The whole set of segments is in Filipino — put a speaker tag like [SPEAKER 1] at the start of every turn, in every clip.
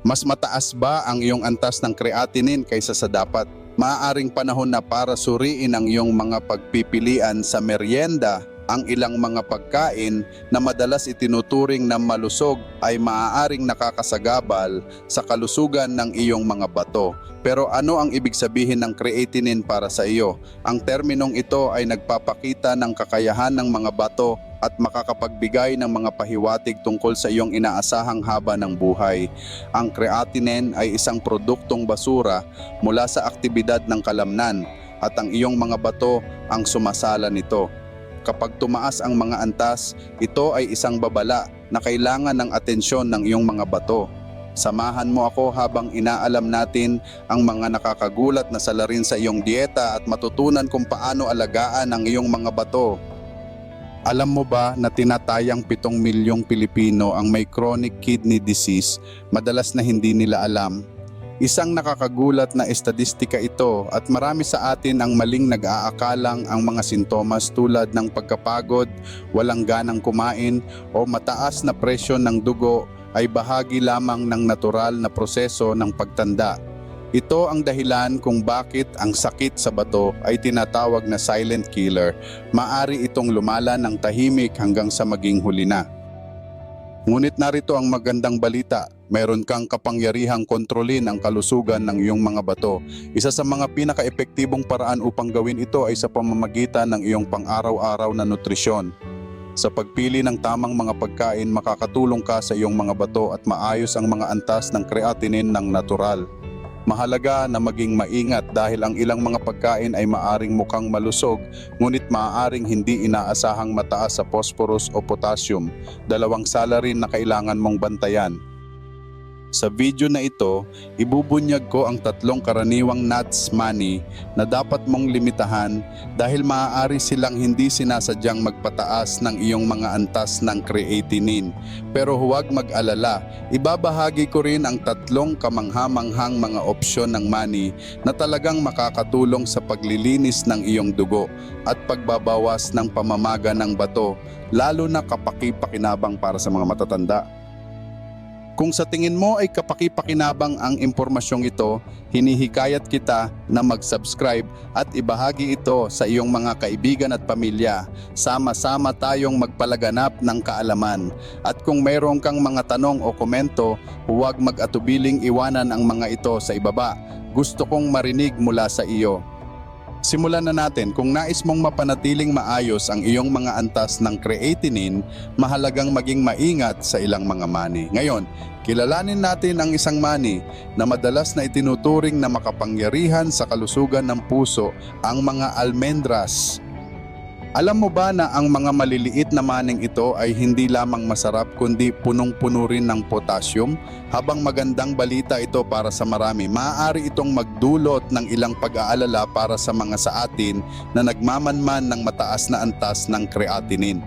[SPEAKER 1] Mas mataas ba ang iyong antas ng creatinine kaysa sa dapat? Maaaring panahon na para suriin ang iyong mga pagpipilian sa merienda ang ilang mga pagkain na madalas itinuturing na malusog ay maaaring nakakasagabal sa kalusugan ng iyong mga bato. Pero ano ang ibig sabihin ng creatinine para sa iyo? Ang terminong ito ay nagpapakita ng kakayahan ng mga bato at makakapagbigay ng mga pahiwatig tungkol sa iyong inaasahang haba ng buhay. Ang creatinine ay isang produktong basura mula sa aktibidad ng kalamnan at ang iyong mga bato ang sumasala nito. Kapag tumaas ang mga antas, ito ay isang babala na kailangan ng atensyon ng iyong mga bato. Samahan mo ako habang inaalam natin ang mga nakakagulat na salarin sa iyong dieta at matutunan kung paano alagaan ang iyong mga bato. Alam mo ba na tinatayang 7 milyong Pilipino ang may chronic kidney disease, madalas na hindi nila alam? Isang nakakagulat na estadistika ito at marami sa atin ang maling nag-aakalang ang mga sintomas tulad ng pagkapagod, walang ganang kumain o mataas na presyon ng dugo ay bahagi lamang ng natural na proseso ng pagtanda. Ito ang dahilan kung bakit ang sakit sa bato ay tinatawag na silent killer. Maari itong lumala ng tahimik hanggang sa maging huli na. Ngunit narito ang magandang balita. Meron kang kapangyarihang kontrolin ang kalusugan ng iyong mga bato. Isa sa mga pinaka-epektibong paraan upang gawin ito ay sa pamamagitan ng iyong pang-araw-araw na nutrisyon. Sa pagpili ng tamang mga pagkain, makakatulong ka sa iyong mga bato at maayos ang mga antas ng creatinine ng natural. Mahalaga na maging maingat dahil ang ilang mga pagkain ay maaring mukhang malusog ngunit maaaring hindi inaasahang mataas sa phosphorus o potassium, dalawang sala rin na kailangan mong bantayan. Sa video na ito, ibubunyag ko ang tatlong karaniwang nuts money na dapat mong limitahan dahil maaari silang hindi sinasadyang magpataas ng iyong mga antas ng creatinine. Pero huwag mag-alala, ibabahagi ko rin ang tatlong kamanghamanghang mga opsyon ng money na talagang makakatulong sa paglilinis ng iyong dugo at pagbabawas ng pamamaga ng bato, lalo na kapaki-pakinabang para sa mga matatanda. Kung sa tingin mo ay kapaki-pakinabang ang impormasyong ito, hinihikayat kita na mag-subscribe at ibahagi ito sa iyong mga kaibigan at pamilya. Sama-sama tayong magpalaganap ng kaalaman. At kung mayroon kang mga tanong o komento, huwag mag-atubiling iwanan ang mga ito sa ibaba. Gusto kong marinig mula sa iyo. Simulan na natin. Kung nais mong mapanatiling maayos ang iyong mga antas ng creatinine, mahalagang maging maingat sa ilang mga mani. Ngayon, kilalanin natin ang isang mani na madalas na itinuturing na makapangyarihan sa kalusugan ng puso, ang mga almendras. Alam mo ba na ang mga maliliit na maning ito ay hindi lamang masarap kundi punong-puno rin ng potassium? Habang magandang balita ito para sa marami, maaari itong magdulot ng ilang pag-aalala para sa mga sa atin na nagmamanman ng mataas na antas ng creatinine.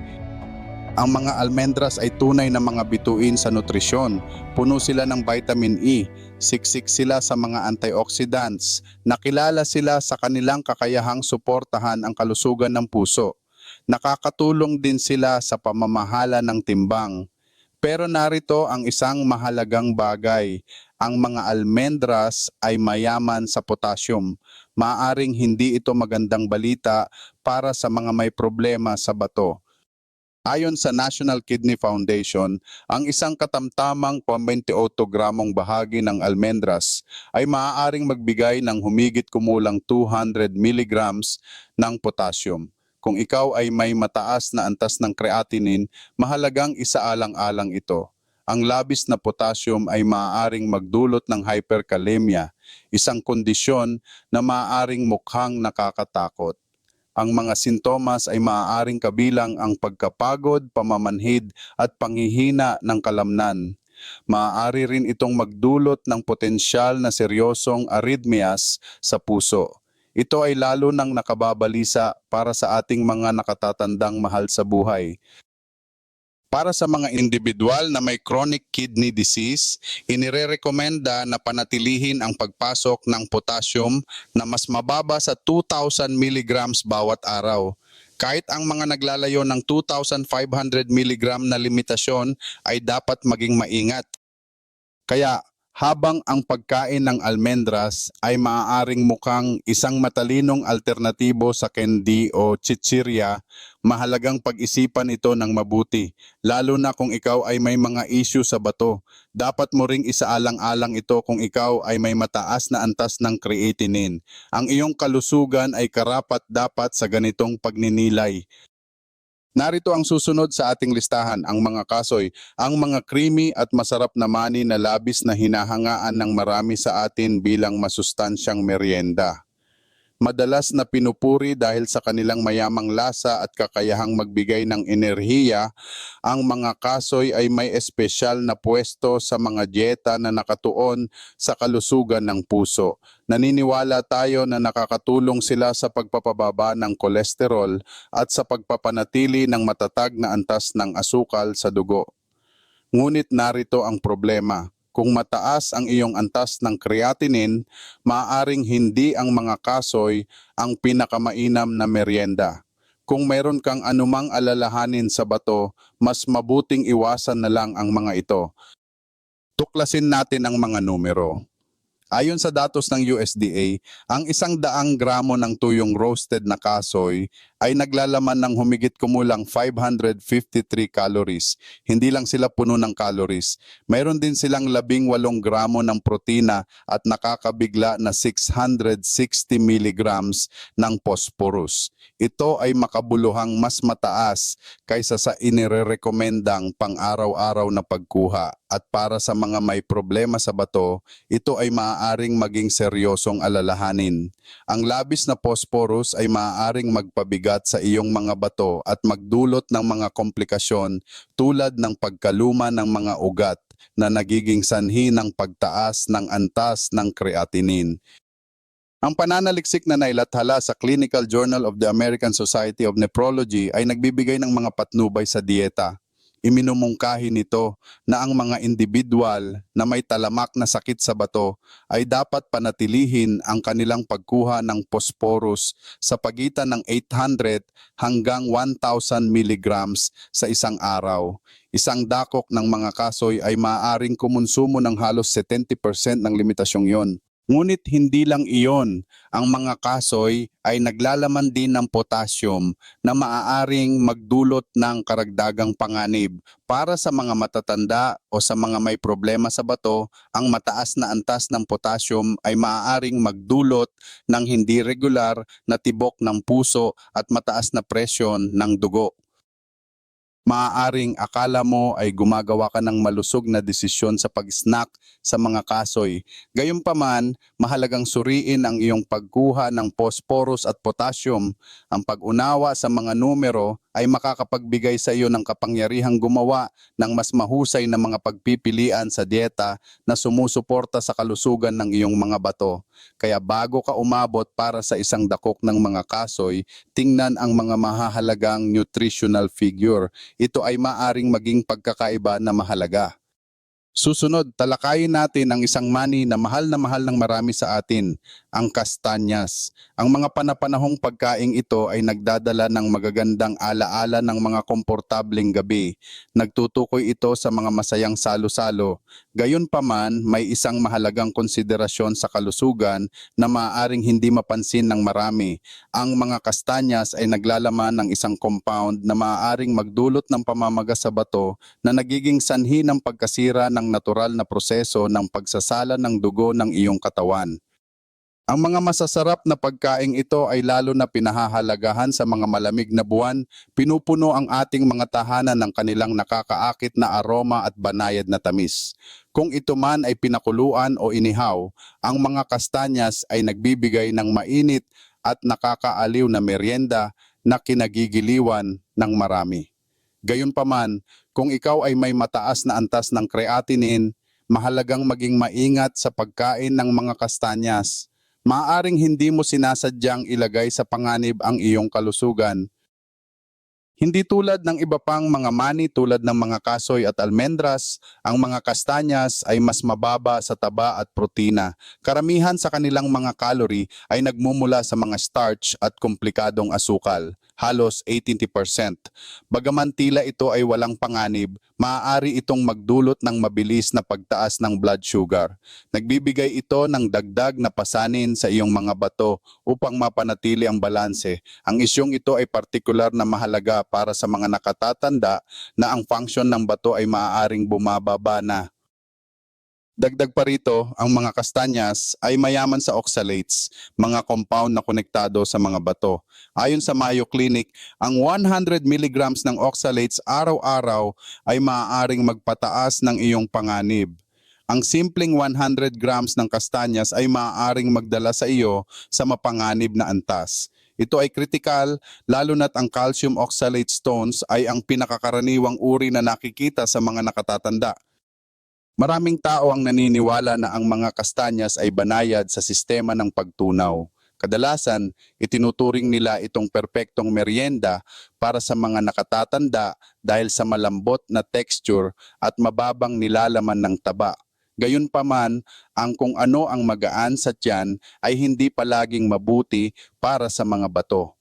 [SPEAKER 1] Ang mga almendras ay tunay na mga bituin sa nutrisyon. Puno sila ng vitamin E, siksik sila sa mga antioxidants, nakilala sila sa kanilang kakayahang suportahan ang kalusugan ng puso. Nakakatulong din sila sa pamamahala ng timbang. Pero narito ang isang mahalagang bagay. Ang mga almendras ay mayaman sa potassium. Maaring hindi ito magandang balita para sa mga may problema sa bato. Ayon sa National Kidney Foundation, ang isang katamtamang 28 gramong bahagi ng almendras ay maaaring magbigay ng humigit kumulang 200 milligrams ng potassium. Kung ikaw ay may mataas na antas ng creatinine, mahalagang isaalang-alang ito. Ang labis na potassium ay maaaring magdulot ng hyperkalemia, isang kondisyon na maaaring mukhang nakakatakot. Ang mga sintomas ay maaaring kabilang ang pagkapagod, pamamanhid at panghihina ng kalamnan. Maaari rin itong magdulot ng potensyal na seryosong arrhythmias sa puso. Ito ay lalo nang nakababalisa para sa ating mga nakatatandang mahal sa buhay. Para sa mga individual na may chronic kidney disease, inirerekomenda na panatilihin ang pagpasok ng potassium na mas mababa sa 2,000 mg bawat araw. Kahit ang mga naglalayo ng 2,500 mg na limitasyon ay dapat maging maingat. Kaya habang ang pagkain ng almendras ay maaaring mukhang isang matalinong alternatibo sa candy o chichirya, mahalagang pag-isipan ito ng mabuti, lalo na kung ikaw ay may mga issue sa bato. Dapat mo ring isaalang-alang ito kung ikaw ay may mataas na antas ng creatinine. Ang iyong kalusugan ay karapat dapat sa ganitong pagninilay. Narito ang susunod sa ating listahan, ang mga kasoy, ang mga creamy at masarap na mani na labis na hinahangaan ng marami sa atin bilang masustansyang merienda. Madalas na pinupuri dahil sa kanilang mayamang lasa at kakayahang magbigay ng enerhiya, ang mga kasoy ay may espesyal na pwesto sa mga dieta na nakatuon sa kalusugan ng puso. Naniniwala tayo na nakakatulong sila sa pagpapababa ng kolesterol at sa pagpapanatili ng matatag na antas ng asukal sa dugo. Ngunit narito ang problema. Kung mataas ang iyong antas ng creatinine, maaaring hindi ang mga kasoy ang pinakamainam na merienda. Kung meron kang anumang alalahanin sa bato, mas mabuting iwasan na lang ang mga ito. Tuklasin natin ang mga numero. Ayon sa datos ng USDA, ang isang daang gramo ng tuyong roasted na kasoy ay naglalaman ng humigit kumulang 553 calories. Hindi lang sila puno ng calories. Mayroon din silang 18 gramo ng protina at nakakabigla na 660 milligrams ng phosphorus. Ito ay makabuluhang mas mataas kaysa sa inirerekomendang pang-araw-araw na pagkuha. At para sa mga may problema sa bato, ito ay maaaring maging seryosong alalahanin. Ang labis na phosphorus ay maaaring magpabigat sa iyong mga bato at magdulot ng mga komplikasyon tulad ng pagkaluma ng mga ugat na nagiging sanhi ng pagtaas ng antas ng creatinine. Ang pananaliksik na nailathala sa Clinical Journal of the American Society of Nephrology ay nagbibigay ng mga patnubay sa dieta. Iminumungkahi nito na ang mga individual na may talamak na sakit sa bato ay dapat panatilihin ang kanilang pagkuha ng phosphorus sa pagitan ng 800 hanggang 1,000 milligrams sa isang araw. Isang dakok ng mga kasoy ay maaaring kumonsumo ng halos 70% ng limitasyong yon. Ngunit hindi lang iyon, ang mga kasoy ay naglalaman din ng potassium na maaaring magdulot ng karagdagang panganib. Para sa mga matatanda o sa mga may problema sa bato, ang mataas na antas ng potassium ay maaaring magdulot ng hindi regular na tibok ng puso at mataas na presyon ng dugo. Maaaring akala mo ay gumagawa ka ng malusog na desisyon sa pag-snack sa mga kasoy. Gayunpaman, mahalagang suriin ang iyong pagkuha ng phosphorus at potassium. Ang pag-unawa sa mga numero ay makakapagbigay sa iyo ng kapangyarihang gumawa ng mas mahusay na mga pagpipilian sa dieta na sumusuporta sa kalusugan ng iyong mga bato. Kaya bago ka umabot para sa isang dakok ng mga kasoy, tingnan ang mga mahahalagang nutritional figure. Ito ay maaring maging pagkakaiba na mahalaga. Susunod, talakayin natin ang isang mani na mahal na mahal ng marami sa atin, ang kastanyas. Ang mga panapanahong pagkaing ito ay nagdadala ng magagandang alaala ng mga komportableng gabi. Nagtutukoy ito sa mga masayang salo-salo. Gayunpaman, may isang mahalagang konsiderasyon sa kalusugan na maaaring hindi mapansin ng marami. Ang mga kastanyas ay naglalaman ng isang compound na maaaring magdulot ng pamamaga sa bato na nagiging sanhi ng pagkasira ng natural na proseso ng pagsasala ng dugo ng iyong katawan. Ang mga masasarap na pagkaing ito ay lalo na pinahahalagahan sa mga malamig na buwan, pinupuno ang ating mga tahanan ng kanilang nakakaakit na aroma at banayad na tamis. Kung ito man ay pinakuluan o inihaw, ang mga kastanyas ay nagbibigay ng mainit at nakakaaliw na merienda na kinagigiliwan ng marami. Gayunpaman, kung ikaw ay may mataas na antas ng creatinine, mahalagang maging maingat sa pagkain ng mga kastanyas. Maaring hindi mo sinasadyang ilagay sa panganib ang iyong kalusugan. Hindi tulad ng iba pang mga mani tulad ng mga kasoy at almendras, ang mga kastanyas ay mas mababa sa taba at protina. Karamihan sa kanilang mga calorie ay nagmumula sa mga starch at komplikadong asukal, halos 80%. Bagaman tila ito ay walang panganib, maaari itong magdulot ng mabilis na pagtaas ng blood sugar. Nagbibigay ito ng dagdag na pasanin sa iyong mga bato upang mapanatili ang balanse. Ang isyong ito ay partikular na mahalaga para sa mga nakatatanda na ang function ng bato ay maaaring bumababa na. Dagdag pa rito, ang mga kastanyas ay mayaman sa oxalates, mga compound na konektado sa mga bato. Ayon sa Mayo Clinic, ang 100 mg ng oxalates araw-araw ay maaaring magpataas ng iyong panganib. Ang simpleng 100 grams ng kastanyas ay maaaring magdala sa iyo sa mapanganib na antas. Ito ay kritikal lalo na't ang calcium oxalate stones ay ang pinakakaraniwang uri na nakikita sa mga nakatatanda. Maraming tao ang naniniwala na ang mga kastanyas ay banayad sa sistema ng pagtunaw. Kadalasan, itinuturing nila itong perpektong merienda para sa mga nakatatanda dahil sa malambot na texture at mababang nilalaman ng taba. Gayunpaman, ang kung ano ang magaan sa tiyan ay hindi palaging mabuti para sa mga bato.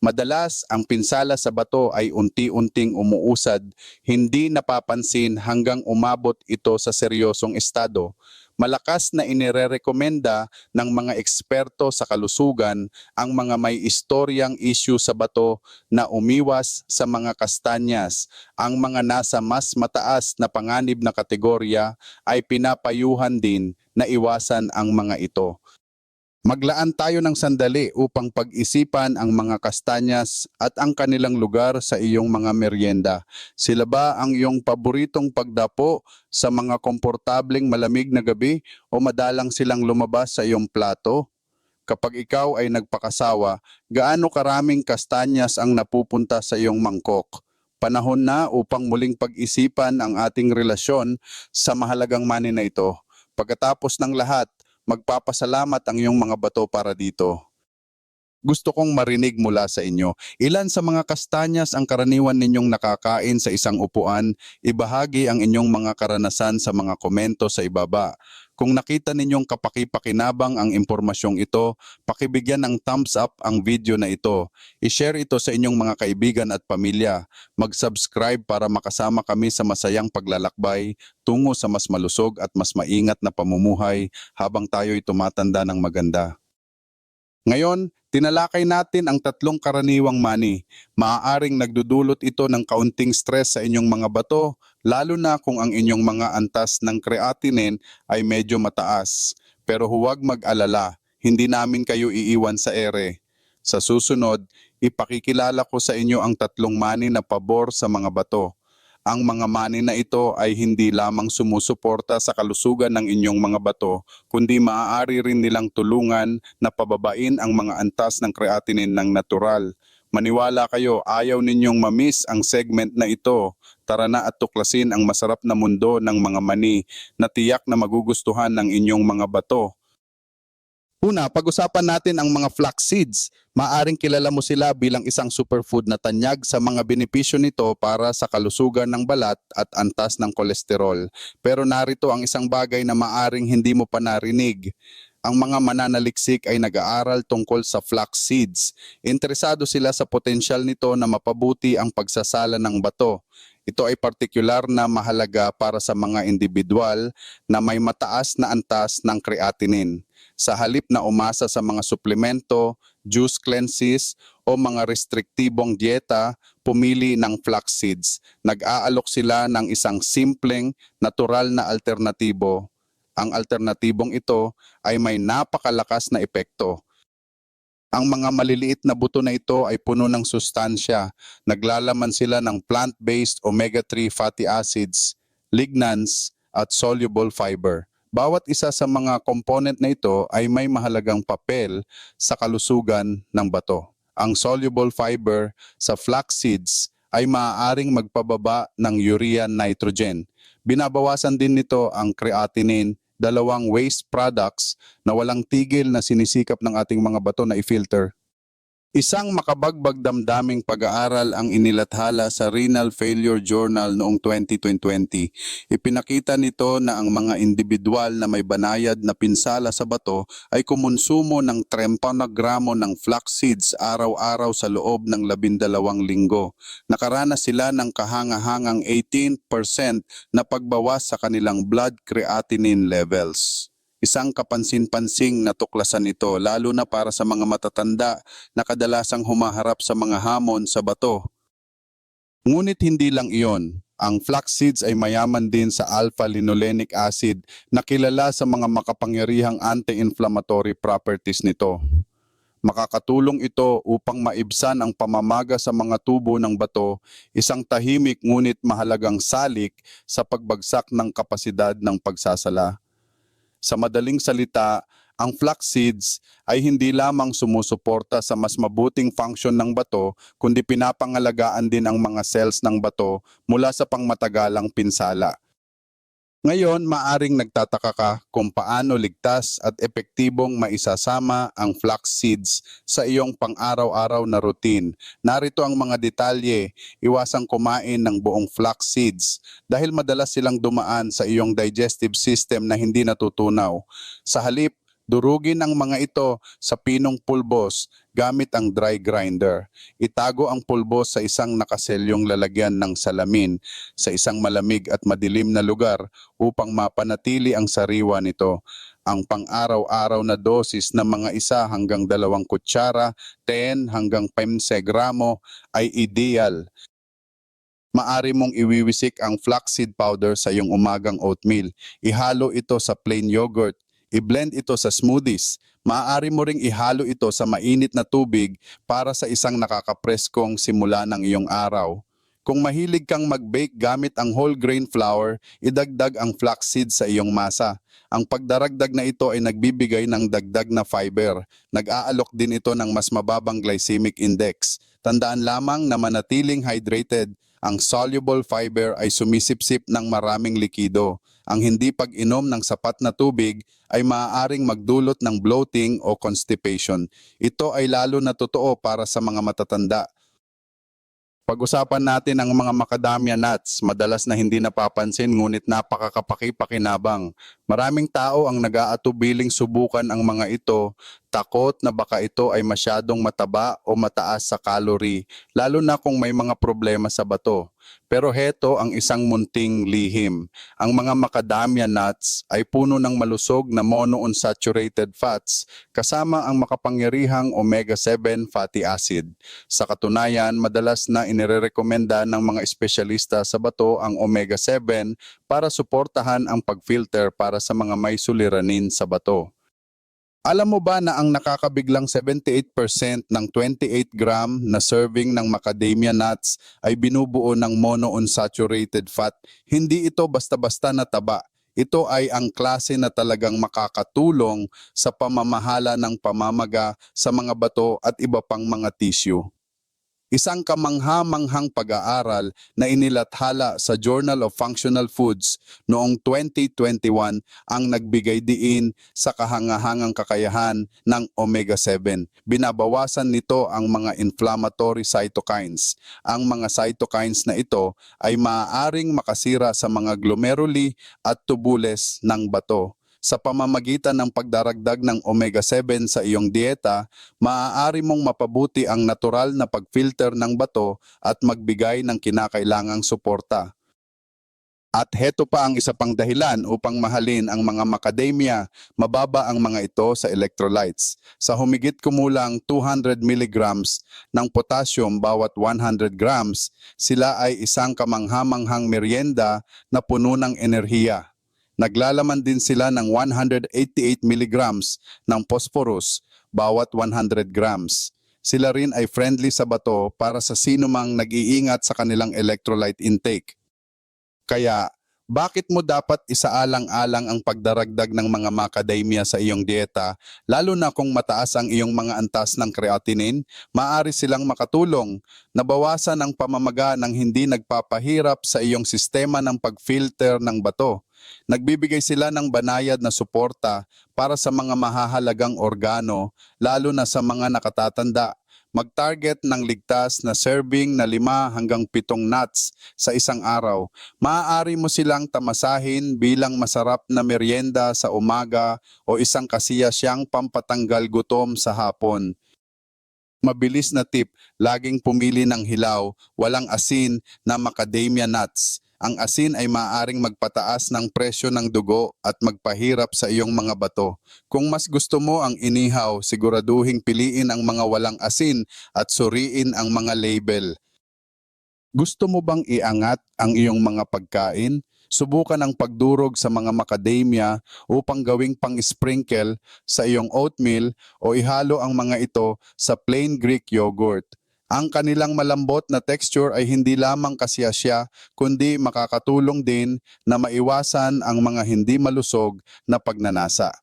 [SPEAKER 1] Madalas, ang pinsala sa bato ay unti-unting umuusad, hindi napapansin hanggang umabot ito sa seryosong estado. Malakas na inirerekomenda ng mga eksperto sa kalusugan ang mga may istoryang issue sa bato na umiwas sa mga kastanyas. Ang mga nasa mas mataas na panganib na kategorya ay pinapayuhan din na iwasan ang mga ito. Maglaan tayo ng sandali upang pag-isipan ang mga kastanyas at ang kanilang lugar sa iyong mga merienda. Sila ba ang iyong paboritong pagdapo sa mga komportableng malamig na gabi o madalang silang lumabas sa iyong plato? Kapag ikaw ay nagpakasawa, gaano karaming kastanyas ang napupunta sa iyong mangkok? Panahon na upang muling pag-isipan ang ating relasyon sa mahalagang mani na ito. Pagkatapos ng lahat, magpapasalamat ang iyong mga bato para dito. Gusto kong marinig mula sa inyo. Ilan sa mga kastanyas ang karaniwan ninyong nakakain sa isang upuan? Ibahagi ang inyong mga karanasan sa mga komento sa ibaba. Kung nakita ninyong kapaki-pakinabang ang impormasyong ito, pakibigyan ng thumbs up ang video na ito. I-share ito sa inyong mga kaibigan at pamilya. Mag-subscribe para makasama kami sa masayang paglalakbay tungo sa mas malusog at mas maingat na pamumuhay habang tayo'y tumatanda ng maganda. Ngayon, tinalakay natin ang tatlong karaniwang mani. Maaaring nagdudulot ito ng kaunting stress sa inyong mga bato, lalo na kung ang inyong mga antas ng creatinine ay medyo mataas. Pero huwag mag-alala, hindi namin kayo iiwan sa ere. Sa susunod, ipakikilala ko sa inyo ang tatlong mani na pabor sa mga bato. Ang mga mani na ito ay hindi lamang sumusuporta sa kalusugan ng inyong mga bato, kundi maaari rin nilang tulungan na pababain ang mga antas ng creatinine ng natural. Maniwala kayo, ayaw ninyong mamiss ang segment na ito. Tara na at tuklasin ang masarap na mundo ng mga mani na tiyak na magugustuhan ng inyong mga bato. Una, pag-usapan natin ang mga flax seeds. Maaring kilala mo sila bilang isang superfood na tanyag sa mga benepisyo nito para sa kalusugan ng balat at antas ng kolesterol. Pero narito ang isang bagay na maaring hindi mo pa narinig. Ang mga mananaliksik ay nag-aaral tungkol sa flax seeds. Interesado sila sa potensyal nito na mapabuti ang pagsasala ng bato. Ito ay partikular na mahalaga para sa mga individual na may mataas na antas ng creatinine sa halip na umasa sa mga suplemento, juice cleanses o mga restriktibong dieta, pumili ng flax seeds. Nag-aalok sila ng isang simpleng, natural na alternatibo. Ang alternatibong ito ay may napakalakas na epekto. Ang mga maliliit na buto na ito ay puno ng sustansya. Naglalaman sila ng plant-based omega-3 fatty acids, lignans, at soluble fiber. Bawat isa sa mga component na ito ay may mahalagang papel sa kalusugan ng bato. Ang soluble fiber sa flax seeds ay maaaring magpababa ng urea nitrogen. Binabawasan din nito ang creatinine, dalawang waste products na walang tigil na sinisikap ng ating mga bato na i-filter. Isang makabagbag damdaming pag-aaral ang inilathala sa Renal Failure Journal noong 2020. Ipinakita nito na ang mga individual na may banayad na pinsala sa bato ay kumonsumo ng 30 na gramo ng flax seeds araw-araw sa loob ng labindalawang linggo. Nakaranas sila ng kahangahangang 18% na pagbawas sa kanilang blood creatinine levels. Isang kapansin-pansing na tuklasan ito lalo na para sa mga matatanda na kadalasang humaharap sa mga hamon sa bato. Ngunit hindi lang iyon. Ang flax seeds ay mayaman din sa alpha-linolenic acid na kilala sa mga makapangyarihang anti-inflammatory properties nito. Makakatulong ito upang maibsan ang pamamaga sa mga tubo ng bato, isang tahimik ngunit mahalagang salik sa pagbagsak ng kapasidad ng pagsasala. Sa madaling salita, ang flax seeds ay hindi lamang sumusuporta sa mas mabuting function ng bato, kundi pinapangalagaan din ang mga cells ng bato mula sa pangmatagalang pinsala. Ngayon, maaring nagtataka ka kung paano ligtas at epektibong maisasama ang flax seeds sa iyong pang-araw-araw na routine. Narito ang mga detalye, iwasang kumain ng buong flax seeds dahil madalas silang dumaan sa iyong digestive system na hindi natutunaw. Sa halip, durugin ang mga ito sa pinong pulbos gamit ang dry grinder. Itago ang pulbos sa isang nakaselyong lalagyan ng salamin sa isang malamig at madilim na lugar upang mapanatili ang sariwa nito. Ang pang-araw-araw na dosis ng mga isa hanggang dalawang kutsara, 10 hanggang 15 gramo ay ideal Maari mong iwiwisik ang flaxseed powder sa iyong umagang oatmeal. Ihalo ito sa plain yogurt. I-blend ito sa smoothies. Maaari mo ring ihalo ito sa mainit na tubig para sa isang nakakapreskong simula ng iyong araw. Kung mahilig kang mag-bake gamit ang whole grain flour, idagdag ang flaxseed sa iyong masa. Ang pagdaragdag na ito ay nagbibigay ng dagdag na fiber. Nag-aalok din ito ng mas mababang glycemic index. Tandaan lamang na manatiling hydrated ang soluble fiber ay sumisipsip ng maraming likido. Ang hindi pag-inom ng sapat na tubig ay maaaring magdulot ng bloating o constipation. Ito ay lalo na totoo para sa mga matatanda. Pag-usapan natin ang mga macadamia nuts, madalas na hindi napapansin ngunit napakakapaki-pakinabang. Maraming tao ang nag-aatubiling subukan ang mga ito, takot na baka ito ay masyadong mataba o mataas sa calorie, lalo na kung may mga problema sa bato. Pero heto ang isang munting lihim. Ang mga macadamia nuts ay puno ng malusog na monounsaturated fats kasama ang makapangyarihang omega-7 fatty acid. Sa katunayan, madalas na inirekomenda ng mga espesyalista sa bato ang omega-7 para suportahan ang pag-filter para sa mga may suliranin sa bato. Alam mo ba na ang nakakabiglang 78% ng 28 gram na serving ng macadamia nuts ay binubuo ng monounsaturated fat? Hindi ito basta-basta na taba. Ito ay ang klase na talagang makakatulong sa pamamahala ng pamamaga sa mga bato at iba pang mga tissue. Isang kamangha-manghang pag-aaral na inilathala sa Journal of Functional Foods noong 2021 ang nagbigay diin sa kahangahangang kakayahan ng omega-7. Binabawasan nito ang mga inflammatory cytokines. Ang mga cytokines na ito ay maaaring makasira sa mga glomeruli at tubules ng bato sa pamamagitan ng pagdaragdag ng omega-7 sa iyong dieta, maaari mong mapabuti ang natural na pagfilter ng bato at magbigay ng kinakailangang suporta. At heto pa ang isa pang dahilan upang mahalin ang mga macadamia, mababa ang mga ito sa electrolytes. Sa humigit kumulang 200 mg ng potassium bawat 100 grams, sila ay isang kamanghamanghang merienda na puno ng enerhiya. Naglalaman din sila ng 188 mg ng phosphorus bawat 100 grams. Sila rin ay friendly sa bato para sa sino mang nag-iingat sa kanilang electrolyte intake. Kaya, bakit mo dapat isaalang-alang ang pagdaragdag ng mga macadamia sa iyong dieta, lalo na kung mataas ang iyong mga antas ng creatinine? Maaari silang makatulong na bawasan ang pamamaga ng hindi nagpapahirap sa iyong sistema ng pag-filter ng bato. Nagbibigay sila ng banayad na suporta para sa mga mahahalagang organo, lalo na sa mga nakatatanda. mag-target ng ligtas na serving na 5 hanggang 7 nuts sa isang araw. Maaari mo silang tamasahin bilang masarap na merienda sa umaga o isang kasiyasyang pampatanggal gutom sa hapon. Mabilis na tip, laging pumili ng hilaw, walang asin na macadamia nuts. Ang asin ay maaaring magpataas ng presyo ng dugo at magpahirap sa iyong mga bato. Kung mas gusto mo ang inihaw, siguraduhing piliin ang mga walang asin at suriin ang mga label. Gusto mo bang iangat ang iyong mga pagkain? Subukan ang pagdurog sa mga macadamia upang gawing pang-sprinkle sa iyong oatmeal o ihalo ang mga ito sa plain Greek yogurt. Ang kanilang malambot na texture ay hindi lamang kasiyasya kundi makakatulong din na maiwasan ang mga hindi malusog na pagnanasa.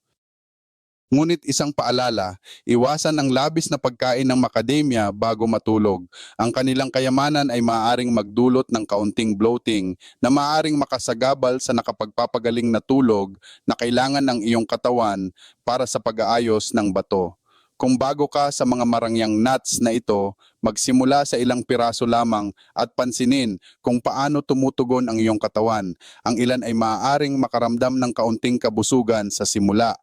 [SPEAKER 1] Ngunit isang paalala, iwasan ang labis na pagkain ng macadamia bago matulog. Ang kanilang kayamanan ay maaaring magdulot ng kaunting bloating na maaaring makasagabal sa nakapagpapagaling na tulog na kailangan ng iyong katawan para sa pag-aayos ng bato. Kung bago ka sa mga marangyang nuts na ito, magsimula sa ilang piraso lamang at pansinin kung paano tumutugon ang iyong katawan. Ang ilan ay maaaring makaramdam ng kaunting kabusugan sa simula.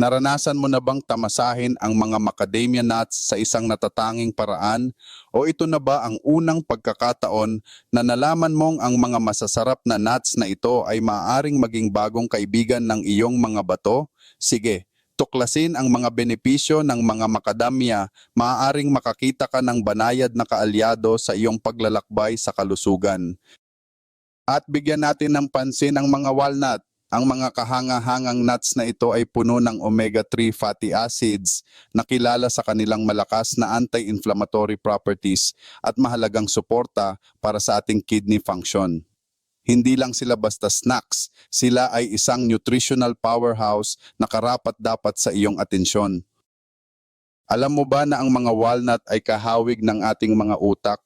[SPEAKER 1] Naranasan mo na bang tamasahin ang mga macadamia nuts sa isang natatanging paraan? O ito na ba ang unang pagkakataon na nalaman mong ang mga masasarap na nuts na ito ay maaaring maging bagong kaibigan ng iyong mga bato? Sige, tuklasin ang mga benepisyo ng mga macadamia, maaaring makakita ka ng banayad na kaalyado sa iyong paglalakbay sa kalusugan. At bigyan natin ng pansin ang mga walnut. Ang mga kahanga-hangang nuts na ito ay puno ng omega-3 fatty acids na kilala sa kanilang malakas na anti-inflammatory properties at mahalagang suporta para sa ating kidney function. Hindi lang sila basta snacks, sila ay isang nutritional powerhouse na karapat dapat sa iyong atensyon. Alam mo ba na ang mga walnut ay kahawig ng ating mga utak?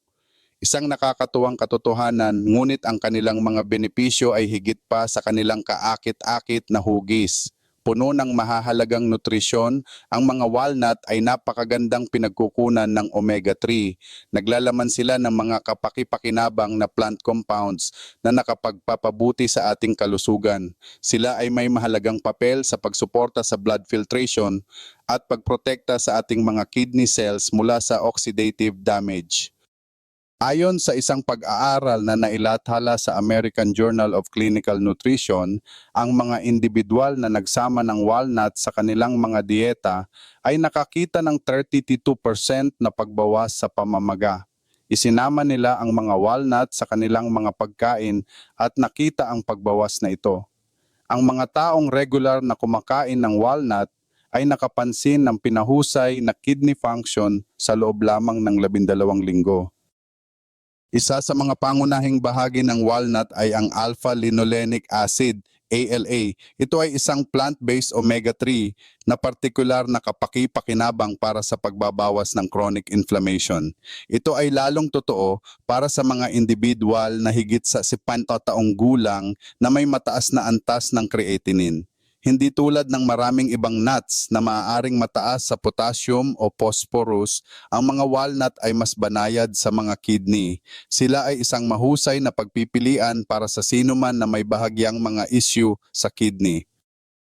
[SPEAKER 1] Isang nakakatuwang katotohanan, ngunit ang kanilang mga benepisyo ay higit pa sa kanilang kaakit-akit na hugis. Puno ng mahahalagang nutrisyon, ang mga walnut ay napakagandang pinagkukunan ng omega-3. Naglalaman sila ng mga kapaki-pakinabang na plant compounds na nakapagpapabuti sa ating kalusugan. Sila ay may mahalagang papel sa pagsuporta sa blood filtration at pagprotekta sa ating mga kidney cells mula sa oxidative damage. Ayon sa isang pag-aaral na nailathala sa American Journal of Clinical Nutrition, ang mga individual na nagsama ng walnut sa kanilang mga dieta ay nakakita ng 32% na pagbawas sa pamamaga. Isinama nila ang mga walnut sa kanilang mga pagkain at nakita ang pagbawas na ito. Ang mga taong regular na kumakain ng walnut ay nakapansin ng pinahusay na kidney function sa loob lamang ng labindalawang linggo. Isa sa mga pangunahing bahagi ng walnut ay ang alpha-linolenic acid, ALA. Ito ay isang plant-based omega-3 na partikular na kapaki-pakinabang para sa pagbabawas ng chronic inflammation. Ito ay lalong totoo para sa mga individual na higit sa 50 taong gulang na may mataas na antas ng creatinine. Hindi tulad ng maraming ibang nuts na maaaring mataas sa potassium o phosphorus, ang mga walnut ay mas banayad sa mga kidney. Sila ay isang mahusay na pagpipilian para sa sino man na may bahagyang mga issue sa kidney.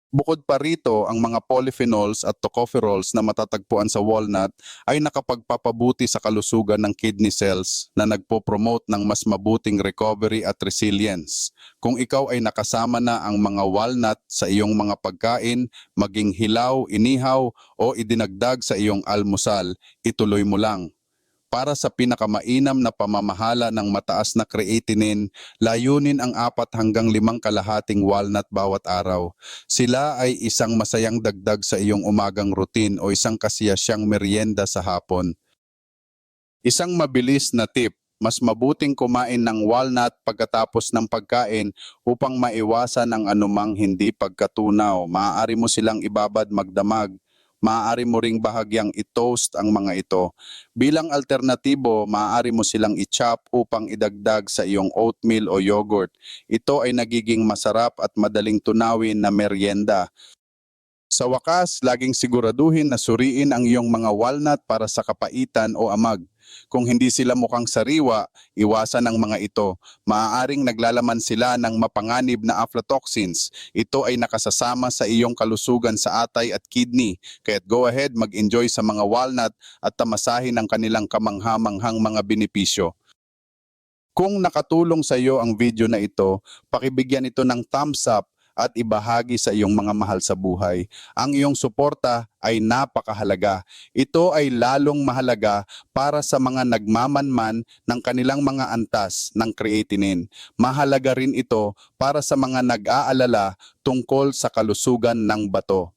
[SPEAKER 1] Bukod pa rito, ang mga polyphenols at tocopherols na matatagpuan sa walnut ay nakapagpapabuti sa kalusugan ng kidney cells na nagpo-promote ng mas mabuting recovery at resilience. Kung ikaw ay nakasama na ang mga walnut sa iyong mga pagkain, maging hilaw, inihaw o idinagdag sa iyong almusal, ituloy mo lang. Para sa pinakamainam na pamamahala ng mataas na creatinine, layunin ang apat hanggang limang kalahating walnut bawat araw. Sila ay isang masayang dagdag sa iyong umagang routine o isang kasiyasyang merienda sa hapon. Isang mabilis na tip, mas mabuting kumain ng walnut pagkatapos ng pagkain upang maiwasan ang anumang hindi pagkatunaw. Maaari mo silang ibabad magdamag. Maaari mo ring bahagyang i-toast ang mga ito. Bilang alternatibo, maaari mo silang i-chop upang idagdag sa iyong oatmeal o yogurt. Ito ay nagiging masarap at madaling tunawin na merienda Sa wakas, laging siguraduhin na suriin ang iyong mga walnut para sa kapaitan o amag. Kung hindi sila mukhang sariwa, iwasan ang mga ito. Maaaring naglalaman sila ng mapanganib na aflatoxins. Ito ay nakasasama sa iyong kalusugan sa atay at kidney. Kaya't go ahead, mag-enjoy sa mga walnut at tamasahin ang kanilang kamanghamanghang mga benepisyo. Kung nakatulong sa iyo ang video na ito, pakibigyan ito ng thumbs up at ibahagi sa iyong mga mahal sa buhay. Ang iyong suporta ay napakahalaga. Ito ay lalong mahalaga para sa mga nagmamanman ng kanilang mga antas ng creatinine. Mahalaga rin ito para sa mga nag-aalala tungkol sa kalusugan ng bato.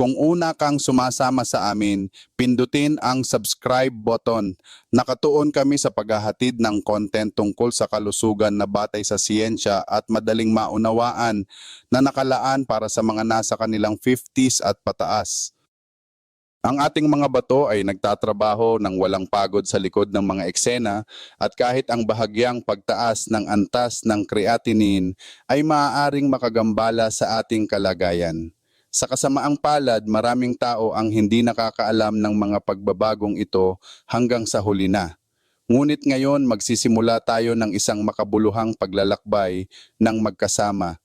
[SPEAKER 1] Kung una kang sumasama sa amin, pindutin ang subscribe button. Nakatuon kami sa paghahatid ng content tungkol sa kalusugan na batay sa siyensya at madaling maunawaan na nakalaan para sa mga nasa kanilang 50s at pataas. Ang ating mga bato ay nagtatrabaho ng walang pagod sa likod ng mga eksena at kahit ang bahagyang pagtaas ng antas ng creatinine ay maaaring makagambala sa ating kalagayan. Sa kasamaang palad, maraming tao ang hindi nakakaalam ng mga pagbabagong ito hanggang sa huli na. Ngunit ngayon magsisimula tayo ng isang makabuluhang paglalakbay ng magkasama.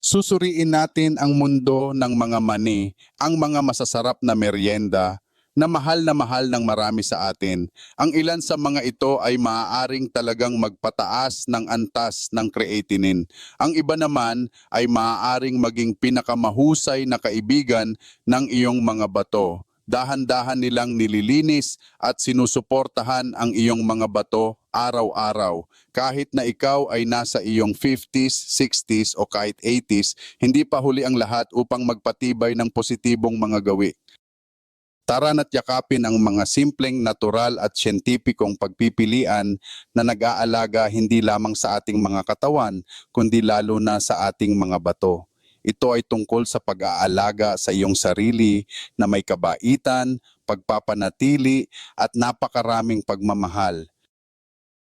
[SPEAKER 1] Susuriin natin ang mundo ng mga mani, ang mga masasarap na merienda, na mahal na mahal ng marami sa atin. Ang ilan sa mga ito ay maaaring talagang magpataas ng antas ng creatinine. Ang iba naman ay maaaring maging pinakamahusay na kaibigan ng iyong mga bato. Dahan-dahan nilang nililinis at sinusuportahan ang iyong mga bato araw-araw. Kahit na ikaw ay nasa iyong 50s, 60s o kahit 80s, hindi pa huli ang lahat upang magpatibay ng positibong mga gawi. Tara na't yakapin ang mga simpleng, natural at siyentipikong pagpipilian na nag-aalaga hindi lamang sa ating mga katawan, kundi lalo na sa ating mga bato. Ito ay tungkol sa pag-aalaga sa iyong sarili na may kabaitan, pagpapanatili at napakaraming pagmamahal.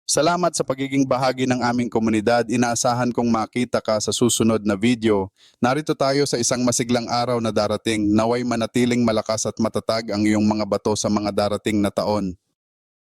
[SPEAKER 1] Salamat sa pagiging bahagi ng aming komunidad. Inaasahan kong makita ka sa susunod na video. Narito tayo sa isang masiglang araw na darating. Naway manatiling malakas at matatag ang iyong mga bato sa mga darating na taon.